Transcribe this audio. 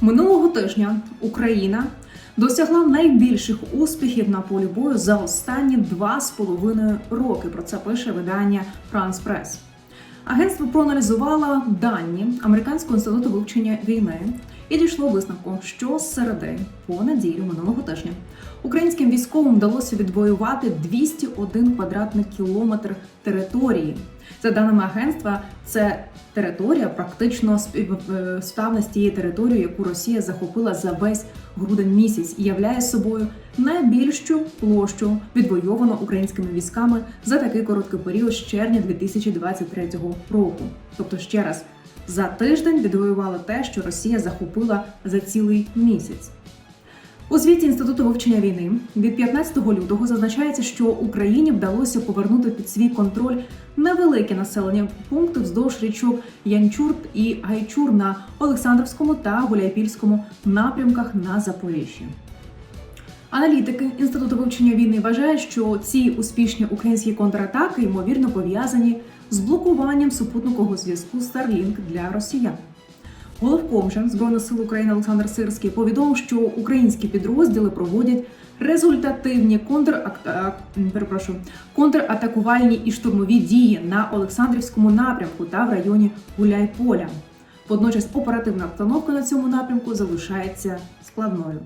Минулого тижня Україна досягла найбільших успіхів на полі бою за останні два з половиною роки. Про це пише видання France Press. Агентство проаналізувало дані Американського інституту вивчення війни і дійшло висновку, що з середи по неділю минулого тижня українським військовим вдалося відвоювати 201 квадратний кілометр території. За даними агентства, це територія практично співставна з тією територією, яку Росія захопила за весь грудень місяць і являє собою найбільшу площу відвойовану українськими військами за такий короткий період з червня 2023 року. Тобто, ще раз за тиждень відвоювали те, що Росія захопила за цілий місяць. У звіті інституту вивчення війни від 15 лютого зазначається, що Україні вдалося повернути під свій контроль невеликі населені пункти вздовж річок Янчур і Гайчур на Олександрівському та Гуляйпільському напрямках на Запоріжжі. Аналітики інституту вивчення війни вважають, що ці успішні українські контратаки ймовірно пов'язані з блокуванням супутникового зв'язку Starlink для росіян. Головкомжа Збройних сил України Олександр Сирський повідомив, що українські підрозділи проводять результативні контр... перепрошую, контратакувальні і штурмові дії на Олександрівському напрямку та в районі Гуляйполя. Водночас оперативна обстановка на цьому напрямку залишається складною.